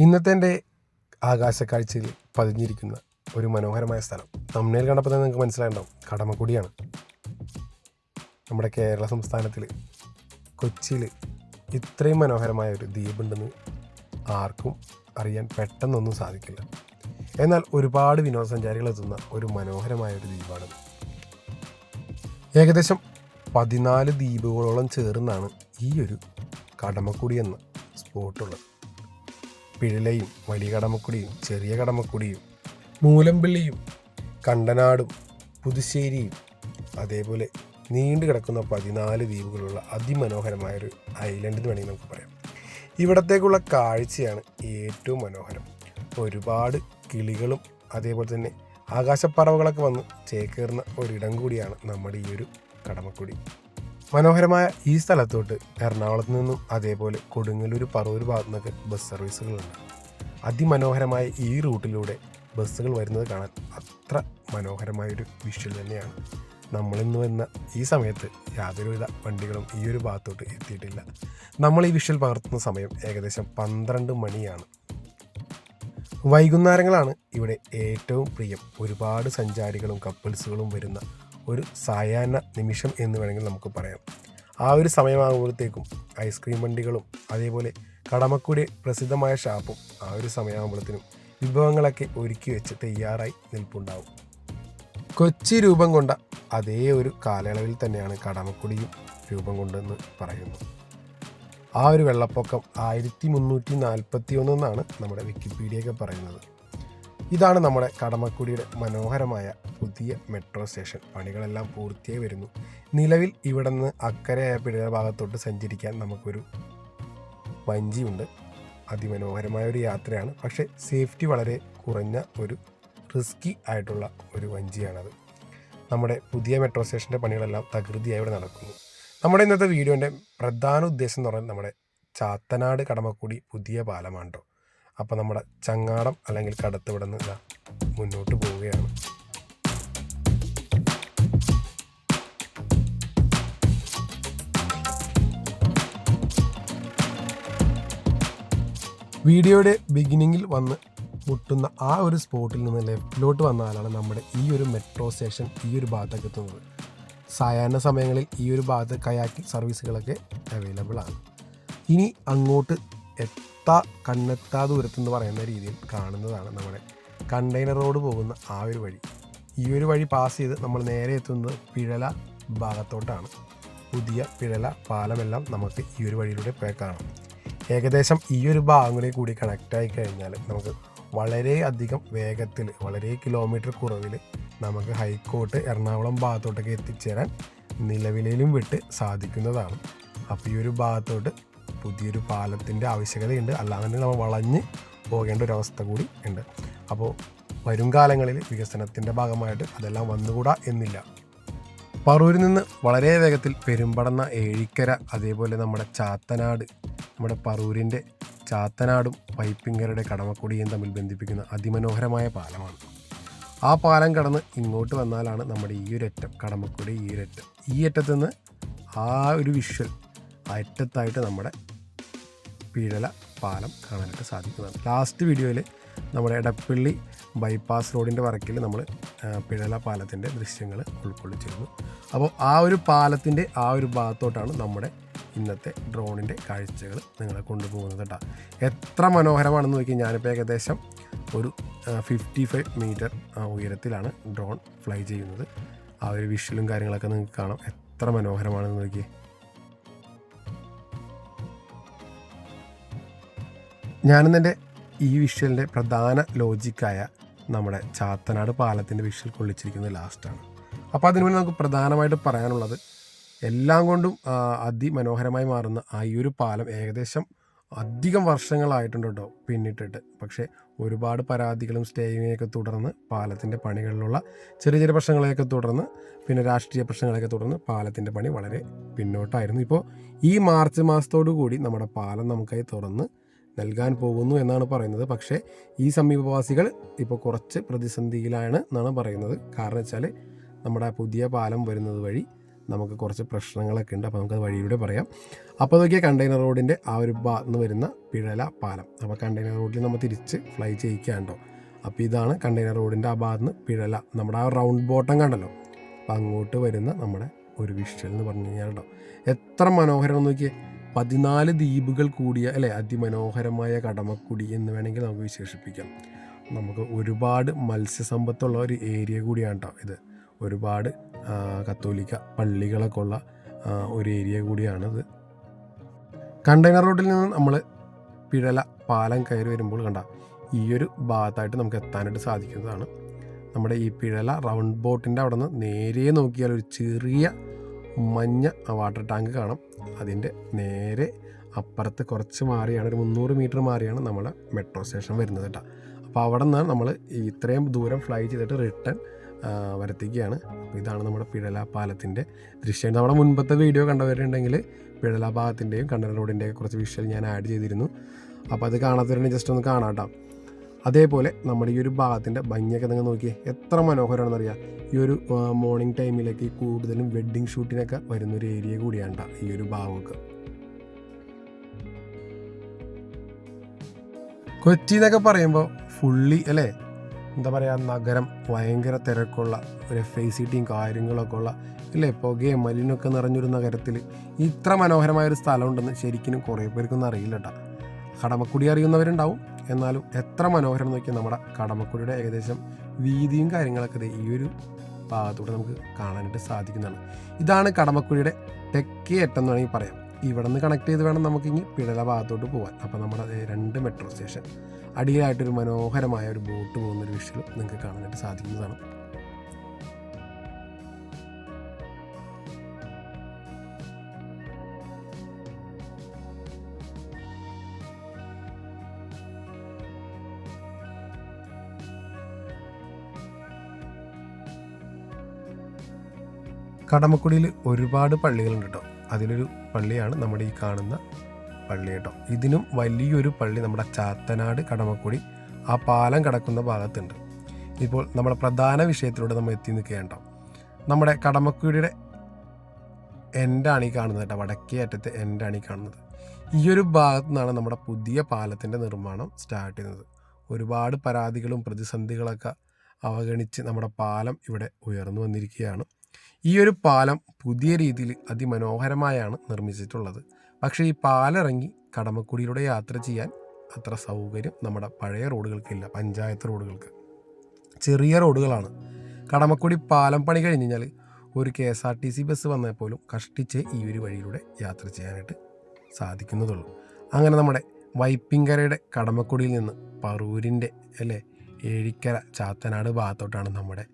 ഇന്നത്തെ എന്റെ ആകാശക്കാഴ്ചയിൽ പതിഞ്ഞിരിക്കുന്ന ഒരു മനോഹരമായ സ്ഥലം. തമ്മിൽ കണ്ടപ്പോൾ തന്നെ നിങ്ങൾക്ക് മനസ്സിലായിട്ടുണ്ടാവും. കടമക്കുടിയാണ്. നമ്മുടെ കേരള സംസ്ഥാനത്തിൽ കൊച്ചിയിൽ ഇത്രയും മനോഹരമായ ഒരു ദ്വീപുണ്ടെന്ന് ആർക്കും അറിയാൻ പെട്ടെന്നൊന്നും സാധിക്കില്ല. എന്നാൽ ഒരുപാട് വിനോദസഞ്ചാരികൾ എത്തുന്ന ഒരു മനോഹരമായ ഒരു ദ്വീപാണ് ഏകദേശം പതിനാല് ദ്വീപുകളോളം ചേർന്നാണ് ഈ ഒരു കടമക്കുടി എന്ന സ്പോട്ടുള്ളത് പിഴലയും വലിയ കടമക്കുടിയും ചെറിയ കടമക്കുടിയും മൂലമ്പിള്ളിയും കണ്ടനാടും പുതുശ്ശേരിയും അതേപോലെ നീണ്ടു കിടക്കുന്ന പതിനാല് ദ്വീപുകളുള്ള അതിമനോഹരമായ ഒരു ഐലൻഡ് എന്ന് വേണമെങ്കിൽ നമുക്ക് പറയാം. ഇവിടത്തേക്കുള്ള കാഴ്ചയാണ് ഏറ്റവും മനോഹരം. ഒരുപാട് കിളികളും അതേപോലെ തന്നെ ആകാശപ്പറവകളൊക്കെ വന്ന് ചേക്കേറുന്ന ഒരിടം കൂടിയാണ് നമ്മുടെ ഈ ഒരു കടമക്കുടി. മനോഹരമായ ഈ സ്ഥലത്തോട്ട് എറണാകുളത്ത് നിന്നും അതേപോലെ കൊടുങ്ങല്ലൂർ പറവൂർ ഭാഗത്തു നിന്നൊക്കെ ബസ് സർവീസുകളുണ്ട് അതിമനോഹരമായ ഈ റൂട്ടിലൂടെ ബസ്സുകൾ വരുന്നത് കാണാൻ അത്ര മനോഹരമായൊരു വിഷ്വൽ തന്നെയാണ്. നമ്മളിന്ന് വന്ന ഈ സമയത്ത് യാതൊരുവിധ വണ്ടികളും ഈ ഒരു ഭാഗത്തോട്ട് എത്തിയിട്ടില്ല. നമ്മൾ ഈ വിഷ്വൽ പകർത്തുന്ന സമയം ഏകദേശം പന്ത്രണ്ട് മണിയാണ്. വൈകുന്നേരങ്ങളാണ് ഇവിടെ ഏറ്റവും പ്രിയം. ഒരുപാട് സഞ്ചാരികളും കപ്പിൾസുകളും വരുന്ന ഒരു സായാഹ്ന നിമിഷം എന്ന് വേണമെങ്കിൽ നമുക്ക് പറയാം. ആ ഒരു സമയമാകുമ്പോഴത്തേക്കും ഐസ്ക്രീം വണ്ടികളും അതേപോലെ കടമക്കുടി പ്രസിദ്ധമായ ഷാപ്പും ആ ഒരു സമയമാകുമ്പോഴത്തേനും വിഭവങ്ങളൊക്കെ ഒരുക്കി വെച്ച് തയ്യാറായി നിൽപ്പുണ്ടാവും. കൊച്ചി രൂപം കൊണ്ട അതേ ഒരു കാലയളവിൽ തന്നെയാണ് കടമക്കുടിയും രൂപം കൊണ്ടെന്ന് പറയുന്നു. ആ ഒരു വെള്ളപ്പൊക്കം ആയിരത്തി മുന്നൂറ്റി നാൽപ്പത്തി ഒന്ന് നമ്മുടെ വിക്കിപീഡിയ ഒക്കെ പറയുന്നത്. ഇതാണ് നമ്മുടെ കടമക്കുടിയുടെ മനോഹരമായ പുതിയ മെട്രോ സ്റ്റേഷൻ. പണികളെല്ലാം പൂർത്തിയായി വരുന്നു. നിലവിൽ ഇവിടെ നിന്ന് അക്കരയായ പിഴ ഭാഗത്തോട്ട് സഞ്ചരിക്കാൻ നമുക്കൊരു വഞ്ചിയുണ്ട്. അതിമനോഹരമായ ഒരു യാത്രയാണ്. പക്ഷേ സേഫ്റ്റി വളരെ കുറഞ്ഞ ഒരു റിസ്കി ആയിട്ടുള്ള ഒരു വഞ്ചിയാണത്. നമ്മുടെ പുതിയ മെട്രോ സ്റ്റേഷന്റെ പണികളെല്ലാം തകൃതിയായി ഇവിടെ നടക്കുന്നു. നമ്മുടെ ഇന്നത്തെ വീഡിയോന്റെ പ്രധാന ഉദ്ദേശം എന്ന് പറഞ്ഞാൽ നമ്മുടെ ചാത്തനാട് കടമക്കുടി പുതിയ പാലമാണ് കേട്ടോ അപ്പോൾ നമ്മുടെ ചങ്ങാടം അല്ലെങ്കിൽ കടത്ത് നിന്ന് ഇതാ മുന്നോട്ട് പോവുകയാണ്. വീഡിയോയുടെ ബിഗിനിങ്ങിൽ വന്ന് മുട്ടുന്ന ആ ഒരു സ്പോട്ടിൽ നിന്ന് ലെഫ്റ്റിലോട്ട് വന്നാലാണ് നമ്മുടെ ഈ ഒരു മെട്രോ സ്റ്റേഷൻ ഈ ഒരു ഭാഗത്തേക്ക് എത്തുന്നത്. സായാഹ്ന സമയങ്ങളിൽ ഈ ഒരു ഭാഗത്ത് കയാക്കി സർവീസുകളൊക്കെ അവൈലബിൾ ആണ്. ഇനി അങ്ങോട്ട് എത്താ കണ്ണെത്താ ദൂരത്തെന്ന് പറയുന്ന രീതിയിൽ കാണുന്നതാണ് നമ്മുടെ കണ്ടെയ്നർ റോഡ് പോകുന്ന ആ ഒരു വഴി. ഈ ഒരു വഴി പാസ് ചെയ്ത് നമ്മൾ നേരെ എത്തുന്നത് പിഴല ഭാഗത്തോട്ടാണ്. പുതിയ പിഴല പാലമെല്ലാം നമുക്ക് ഈ ഒരു വഴിയിലൂടെ പോയി കാണാം. ഏകദേശം ഈ ഒരു ഭാഗം കൂടി കൂടി കണക്റ്റായി കഴിഞ്ഞാൽ നമുക്ക് വളരെ അധികം വേഗത്തിൽ വളരെ കിലോമീറ്റർ കുറവിൽ നമുക്ക് ഹൈക്കോട്ട് എറണാകുളം ഭാഗത്തോട്ടൊക്കെ എത്തിച്ചേരാൻ നിലവിലും വിട്ട് സാധിക്കുന്നതാണ്. അപ്പോൾ ഈ ഒരു ഭാഗത്തോട്ട് പുതിയൊരു പാലത്തിന്റെ ആവശ്യകതയുണ്ട്. അല്ലാതെ നമ്മൾ വളഞ്ഞ് പോകേണ്ട ഒരു അവസ്ഥ കൂടി ഉണ്ട്. അപ്പോൾ വരും കാലങ്ങളിൽ വികസനത്തിന്റെ ഭാഗമായിട്ട് അതെല്ലാം വന്നുകൂടാ എന്നില്ല. പറൂരിൽ നിന്ന് വളരെ വേഗത്തിൽ പെരുമ്പടന്ന ഏഴിക്കര അതേപോലെ നമ്മുടെ ചാത്തനാട് നമ്മുടെ പറൂരിന്റെ ചാത്തനാടും പൈപ്പിങ്കരുടെ കടമക്കുടിയും തമ്മിൽ ബന്ധിപ്പിക്കുന്ന അതിമനോഹരമായ പാലമാണ്. ആ പാലം കടന്ന് ഇങ്ങോട്ട് വന്നാലാണ് നമ്മുടെ ഈ ഒരു അറ്റം കടമക്കുടി ഈ ഒരു അറ്റം. ഈ അറ്റത്ത് നിന്ന് ആ ഒരു വിഷ്വൽ അറ്റത്തായിട്ട് നമ്മുടെ പീഴല പാലം കാണാനായിട്ട് സാധിക്കുന്നതാണ്. ലാസ്റ്റ് വീഡിയോയിൽ നമ്മുടെ എടപ്പള്ളി ബൈപ്പാസ് റോഡിന്റെ വർക്കിൽ നമ്മൾ പിഴല പാലത്തിന്റെ ദൃശ്യങ്ങൾ ഉൾക്കൊള്ളിച്ചിരുന്നു. അപ്പോൾ ആ ഒരു പാലത്തിന്റെ ആ ഒരു ഭാഗത്തോട്ടാണ് നമ്മുടെ ഇന്നത്തെ ഡ്രോണിന്റെ കാഴ്ചകൾ നിങ്ങളെ കൊണ്ടുപോകുന്നത് കേട്ടോ എത്ര മനോഹരമാണെന്ന് നോക്കി ഞാനിപ്പോൾ ഏകദേശം ഒരു ഫിഫ്റ്റി ഫൈവ് മീറ്റർ ഉയരത്തിലാണ് ഡ്രോൺ ഫ്ലൈ ചെയ്യുന്നത്. ആ ഒരു വിഷ്വലും കാര്യങ്ങളൊക്കെ നിങ്ങൾക്ക് കാണാം. എത്ര മനോഹരമാണെന്ന് നോക്കിയേ. ഞാനിന്നെന്റെ ഈ വിഷ്വലിന്റെ പ്രധാന ലോജിക്കായ നമ്മുടെ ചാത്തനാട് പാലത്തിന്റെ വിഷ്വൽ കൊള്ളിച്ചിരിക്കുന്നത് ലാസ്റ്റാണ്. അപ്പോൾ അതിനു മുന്നേ നമുക്ക് പ്രധാനമായിട്ട് പറയാനുള്ളത് എല്ലാം കൊണ്ടും അതിമനോഹരമായി മാറുന്ന ആ ഈ ഒരു പാലം ഏകദേശം അധികം വർഷങ്ങളായിട്ടുണ്ട് കേട്ടോ പിന്നിട്ടിട്ട്. പക്ഷേ ഒരുപാട് പരാതികളും സ്റ്റേയിങ്ങൊക്കെ തുടർന്ന് പാലത്തിന്റെ പണികളിലുള്ള ചെറിയ ചെറിയ പ്രശ്നങ്ങളെയൊക്കെ തുടർന്ന് പിന്നെ രാഷ്ട്രീയ പ്രശ്നങ്ങളെയൊക്കെ തുടർന്ന് പാലത്തിന്റെ പണി വളരെ പിന്നോട്ടായിരുന്നു. ഇപ്പോൾ ഈ മാർച്ച് മാസത്തോടു കൂടി നമ്മുടെ പാലം നമുക്കായി തുറന്ന് നൽകാൻ പോകുന്നു എന്നാണ് പറയുന്നത്. പക്ഷേ ഈ സമീപവാസികൾ ഇപ്പോൾ കുറച്ച് പ്രതിസന്ധിയിലാണ് എന്നാണ് പറയുന്നത്. കാരണം വെച്ചാൽ നമ്മുടെ പുതിയ പാലം വരുന്നത് വഴി നമുക്ക് കുറച്ച് പ്രശ്നങ്ങളൊക്കെ ഉണ്ട്. അപ്പോൾ നമുക്ക് വഴിയിലൂടെ പറയാം. അപ്പോൾ നോക്കിയാൽ കണ്ടെയ്നർ റോഡിന്റെ ആ ഒരു ഭാഗത്ത് വരുന്ന പിഴല പാലം. അപ്പോൾ കണ്ടെയ്നർ റോഡിൽ നമ്മൾ തിരിച്ച് ഫ്ലൈ ചെയ്യിക്കാണ്ടോ അപ്പോൾ ഇതാണ് കണ്ടെയ്നർ റോഡിന്റെ ആ ഭാഗത്ത് പിഴല. നമ്മുടെ ആ റൗണ്ട് ബോട്ടം കണ്ടല്ലോ? അപ്പോൾ അങ്ങോട്ട് വരുന്ന നമ്മുടെ ഒരു വിഷ്വൽ എന്ന് പറഞ്ഞു കഴിഞ്ഞാൽ കേട്ടോ എത്ര മനോഹരം നോക്കിയേ. പതിനാല് ദ്വീപുകൾ കൂടിയ അല്ലെ അതിമനോഹരമായ കടമക്കുടി എന്ന് വേണമെങ്കിൽ നമുക്ക് വിശേഷിപ്പിക്കാം. നമുക്ക് ഒരുപാട് മത്സ്യസമ്പത്തുള്ള ഒരു ഏരിയ കൂടിയാണ് കേട്ടോ ഇത്. ഒരുപാട് കത്തോലിക്ക പള്ളികളൊക്കെ ഉള്ള ഒരു ഏരിയ കൂടിയാണിത് കണ്ടെയ്നർ റോഡിൽ നിന്ന് നമ്മൾ പിഴല പാലം കയറി വരുമ്പോൾ കണ്ട ഈ ഒരു ഭാഗത്തായിട്ട് നമുക്ക് എത്താനായിട്ട് സാധിക്കുന്നതാണ്. നമ്മുടെ ഈ പിഴല റൗണ്ട് ബോട്ടിന്റെ അവിടെ നിന്ന് നേരെ നോക്കിയാൽ ഒരു ചെറിയ മഞ്ഞ വാട്ടർ ടാങ്ക് കാണാം. അതിന്റെ നേരെ അപ്പുറത്ത് കുറച്ച് മാറിയാണ് ഒരു മുന്നൂറ് മീറ്റർ മാറിയാണ് നമ്മുടെ മെട്രോ സ്റ്റേഷൻ വരുന്നത് കേട്ടോ. അപ്പോൾ അവിടെ നിന്നാണ് നമ്മൾ ഇത്രയും ദൂരം ഫ്ലൈ ചെയ്തിട്ട് റിട്ടേൺ വരത്തിക്കുകയാണ്. അപ്പോൾ ഇതാണ് നമ്മുടെ പിഴല പാലത്തിന്റെ ദൃശ്യം. നമ്മുടെ മുൻപത്തെ വീഡിയോ കണ്ടവരുണ്ടെങ്കിൽ പിഴല ഭാഗത്തിന്റെയും കണ്ണൻ റോഡിന്റെയും കുറച്ച് വിഷ്വൽ ഞാൻ ആഡ് ചെയ്തിരുന്നു. അപ്പോൾ അത് കാണാത്തവരുണ്ടെങ്കിൽ ജസ്റ്റ് ഒന്ന് കാണാം കേട്ടോ. അതേപോലെ നമ്മുടെ ഈ ഒരു ഭാഗത്തിന്റെ ഭംഗിയൊക്കെ നിങ്ങൾ നോക്കിയേ. എത്ര മനോഹരമാണെന്നറിയാം. ഈ ഒരു മോർണിംഗ് ടൈമിലേക്ക് കൂടുതലും വെഡ്ഡിങ് ഷൂട്ടിനൊക്കെ വരുന്നൊരു ഏരിയ കൂടിയാണ് ഈ ഒരു ഭാഗമൊക്കെ. കൊച്ചി എന്നൊക്കെ പറയുമ്പോൾ ഫുള്ളി അല്ലേ? എന്താ പറയുക നഗരം ഭയങ്കര തിരക്കുള്ള ഒരു എഫ് ഐ സി ടിയും കാര്യങ്ങളൊക്കെ ഉള്ള ഇല്ലേ പുകയും മലിനൊക്കെ നിറഞ്ഞൊരു നഗരത്തിൽ ഇത്ര മനോഹരമായ ഒരു സ്ഥലമുണ്ടെന്ന് ശരിക്കും കുറേ പേർക്കൊന്നും അറിയില്ല കേട്ടോ കടമക്കുടി അറിയുന്നവരുണ്ടാവും. എന്നാലും എത്ര മനോഹരം നോക്കിയാൽ നമ്മുടെ കടമക്കുടിയുടെ ഏകദേശം വീതിയും കാര്യങ്ങളൊക്കെ ഈ ഒരു ഭാഗത്തൂടെ നമുക്ക് കാണാനായിട്ട് സാധിക്കുന്നതാണ്. ഇതാണ് കടമക്കുടിയുടെ തെക്കേ അറ്റം എന്ന് വേണമെങ്കിൽ പറയാം. ഇവിടെ നിന്ന് കണക്ട് ചെയ്ത് വേണം നമുക്ക് ഇനി പിഴല ഭാഗത്തോട്ട് പോകാൻ അപ്പോൾ നമ്മുടെ രണ്ട് മെട്രോ സ്റ്റേഷൻ അടിയിലായിട്ടൊരു മനോഹരമായ ഒരു ബോട്ട് പോകുന്ന ഒരു വിഷ്വൽ നിങ്ങൾക്ക് കാണാനായിട്ട് സാധിക്കുന്നതാണ്. കടമക്കുടിയിൽ ഒരുപാട് പള്ളികളുണ്ട് കേട്ടോ അതിലൊരു പള്ളിയാണ് നമ്മുടെ ഈ കാണുന്ന പള്ളി കേട്ടോ. ഇതിനും വലിയൊരു പള്ളി നമ്മുടെ ചാത്തനാട് കടമക്കുടി ആ പാലം കടക്കുന്ന ഭാഗത്തുണ്ട്. ഇപ്പോൾ നമ്മുടെ പ്രധാന വിഷയത്തിലൂടെ നമ്മൾ എത്തി നിൽക്കുകയാണ് കേട്ടോ. നമ്മുടെ കടമക്കുടിയുടെ എൻഡാണ് ഈ കാണുന്നത് കേട്ടോ. വടക്കേ അറ്റത്തെ എൻഡാണ് ഈ കാണുന്നത്. ഈ ഒരു ഭാഗത്തു നിന്നാണ് നമ്മുടെ പുതിയ പാലത്തിന്റെ നിർമ്മാണം സ്റ്റാർട്ട് ചെയ്യുന്നത്. ഒരുപാട് പരാതികളും പ്രതിസന്ധികളൊക്കെ അവഗണിച്ച് നമ്മുടെ പാലം ഇവിടെ ഉയർന്നു വന്നിരിക്കുകയാണ്. ഈ ഒരു പാലം പുതിയ രീതിയിൽ അതിമനോഹരമായാണ് നിർമ്മിച്ചിട്ടുള്ളത്. പക്ഷേ ഈ പാലിറങ്ങി കടമക്കുടിയിലൂടെ യാത്ര ചെയ്യാൻ അത്ര സൗകര്യം നമ്മുടെ പഴയ റോഡുകൾക്കില്ല പഞ്ചായത്ത് റോഡുകൾക്ക്. ചെറിയ റോഡുകളാണ്. കടമക്കുടി പാലം പണി കഴിഞ്ഞ് കഴിഞ്ഞാൽ ഒരു K S R T C bus വന്നാൽ പോലും കഷ്ടിച്ച് ഈ ഒരു വഴിയിലൂടെ യാത്ര ചെയ്യാനായിട്ട് സാധിക്കുന്നതുള്ളൂ. അങ്ങനെ നമ്മുടെ വൈപ്പിങ്കരയുടെ കടമക്കുടിയിൽ നിന്ന് പറൂരിന്റെ അല്ലേ ഏഴിക്കര ചാത്തനാട് ഭാഗത്തോട്ടാണ് നമ്മുടെ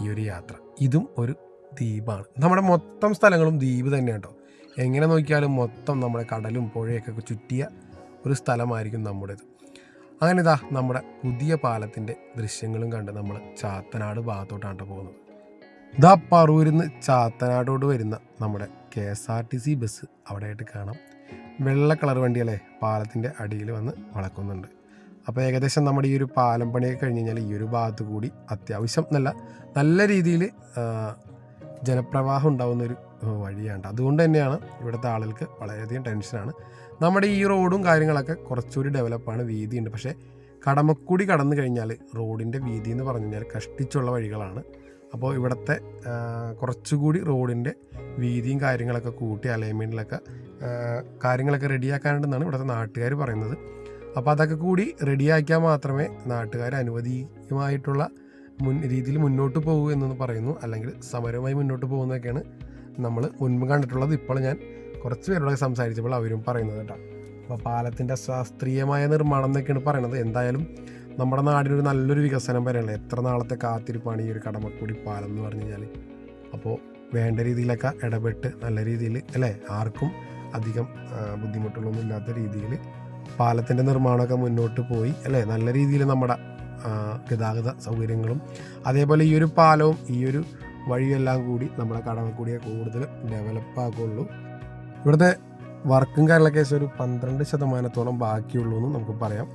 ഈ ഒരു യാത്ര. ഇതും ഒരു ദ്വീപാണ്. നമ്മുടെ മൊത്തം സ്ഥലങ്ങളും ദ്വീപ് തന്നെയാണ് കേട്ടോ എങ്ങനെ നോക്കിയാലും മൊത്തം നമ്മുടെ കടലും പുഴയൊക്കെ ചുറ്റിയ ഒരു സ്ഥലമായിരിക്കും നമ്മുടേത്. അങ്ങനെ ഇതാ നമ്മുടെ പുതിയ പാലത്തിന്റെ ദൃശ്യങ്ങളും കണ്ട് നമ്മൾ ചാത്തനാട് ഭാഗത്തോട്ടാണ് ട്ടോ പോകുന്നത്. ഇതാ പറൂരിൽ നിന്ന് ചാത്തനാടോട് വരുന്ന നമ്മുടെ K S R T C bus അവിടെയായിട്ട് കാണാം. വെള്ള കളർ വണ്ടിയല്ലേ പാലത്തിന്റെ അടിയിൽ വന്ന് വളക്കുന്നുണ്ട്. അപ്പോൾ ഏകദേശം നമ്മുടെ ഈ ഒരു പാലം പണിയൊക്കെ കഴിഞ്ഞ് കഴിഞ്ഞാൽ ഈ ഒരു ഭാഗത്ത് കൂടി അത്യാവശ്യം നല്ല നല്ല രീതിയിൽ ജനപ്രവാഹം ഉണ്ടാകുന്ന ഒരു വഴിയാണ് അതുകൊണ്ട് തന്നെയാണ് ഇവിടുത്തെ ആളുകൾക്ക് വളരെയധികം ടെൻഷനാണ്. നമ്മുടെ ഈ റോഡും കാര്യങ്ങളൊക്കെ കുറച്ചുകൂടി ഡെവലപ്പാണ് വീതിയുണ്ട്. പക്ഷേ കടമക്കൂടി കടന്നു കഴിഞ്ഞാൽ റോഡിന്റെ വീതി എന്ന് പറഞ്ഞു കഴിഞ്ഞാൽ കഷ്ടിച്ചുള്ള വഴികളാണ്. അപ്പോൾ ഇവിടുത്തെ കുറച്ചുകൂടി റോഡിന്റെ വീതിയും കാര്യങ്ങളൊക്കെ കൂട്ടി അലൈൻമെന്റിലൊക്കെ കാര്യങ്ങളൊക്കെ റെഡിയാക്കാനുണ്ടെന്നാണ് ഇവിടുത്തെ നാട്ടുകാർ പറയുന്നത്. അപ്പോൾ അതൊക്കെ കൂടി റെഡിയാക്കിയാൽ മാത്രമേ നാട്ടുകാർ അനുവദീയമായിട്ടുള്ള മുൻ രീതിയിൽ മുന്നോട്ട് പോകൂ എന്നൊന്ന് പറയുന്നു. അല്ലെങ്കിൽ സമരവുമായി മുന്നോട്ട് പോകുന്നതൊക്കെയാണ് നമ്മൾ മുൻപ് കണ്ടിട്ടുള്ളത്. ഇപ്പോൾ ഞാൻ കുറച്ച് പേരോട് സംസാരിച്ചപ്പോൾ അവരും പറയുന്നത് കേട്ടോ. അപ്പോൾ പാലത്തിന്റെ ശാസ്ത്രീയമായ നിർമ്മാണം എന്നൊക്കെയാണ് പറയുന്നത്. എന്തായാലും നമ്മുടെ നാടിനൊരു നല്ലൊരു വികസനം വരെയല്ലേ? എത്ര നാളത്തെ കാത്തിരിപ്പാണ് ഈ ഒരു കടമക്കൂടി പാലം എന്ന് പറഞ്ഞു കഴിഞ്ഞാൽ അപ്പോൾ വേണ്ട രീതിയിലൊക്കെ ഇടപെട്ട് നല്ല രീതിയിൽ അല്ലേ? ആർക്കും അധികം ബുദ്ധിമുട്ടുകളൊന്നും ഇല്ലാത്ത രീതിയിൽ പാലത്തിന്റെ നിർമ്മാണമൊക്കെ മുന്നോട്ട് പോയി അല്ലേ? നല്ല രീതിയിൽ നമ്മുടെ ഗതാഗത സൗകര്യങ്ങളും അതേപോലെ ഈ ഒരു പാലവും ഈ ഒരു വഴിയെല്ലാം കൂടി നമ്മുടെ കടമക്കുടിയെ കൂടുതൽ ഡെവലപ്പ് ആക്കുള്ളൂ ഇവിടുത്തെ വർക്കും കാര്യങ്ങളൊക്കെ ഒരു പന്ത്രണ്ട് ശതമാനത്തോളം ബാക്കിയുള്ളൂ എന്ന് നമുക്ക് പറയാം.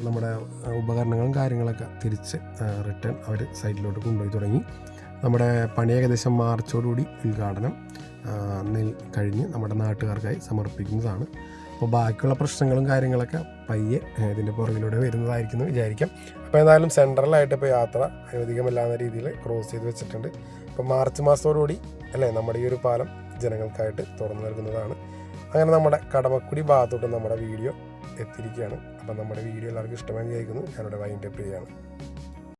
നമ്മുടെ ഉപകരണങ്ങളും കാര്യങ്ങളൊക്കെ തിരിച്ച് റിട്ടേൺ അവർ സൈറ്റിലോട്ട് കൊണ്ടുപോയി തുടങ്ങി. നമ്മുടെ പണി ഏകദേശം മാർച്ചോടുകൂടി ഉദ്ഘാടനം നെൽ കഴിഞ്ഞ് നമ്മുടെ നാട്ടുകാർക്കായി സമർപ്പിക്കുന്നതാണ്. അപ്പോൾ ബാക്കിയുള്ള പ്രശ്നങ്ങളും കാര്യങ്ങളൊക്കെ പയ്യെ ഇതിന്റെ പുറകിലൂടെ വരുന്നതായിരിക്കും എന്ന് വിചാരിക്കാം. അപ്പോൾ എന്തായാലും സെൻട്രലായിട്ട് ഇപ്പോൾ യാത്ര അനുവദികമല്ലാത്ത രീതിയിൽ ക്രോസ് ചെയ്ത് വെച്ചിട്ടുണ്ട്. അപ്പോൾ മാർച്ച് മാസത്തോടുകൂടി അല്ലേ നമ്മുടെ ഈ ഒരു പാലം ജനങ്ങൾക്കായിട്ട് തുറന്നു നൽകുന്നതാണ്. അങ്ങനെ നമ്മുടെ കടമക്കുടി ഭാഗത്തോട്ട് നമ്മുടെ വീഡിയോ എത്തിയിരിക്കുകയാണ്. അപ്പം നമ്മുടെ വീഡിയോ എല്ലാവർക്കും ഇഷ്ടമായി വിചാരിക്കുന്നു. ഞാനിവിടെ വൈൻഡപ്പ് ചെയ്യുകയാണ്.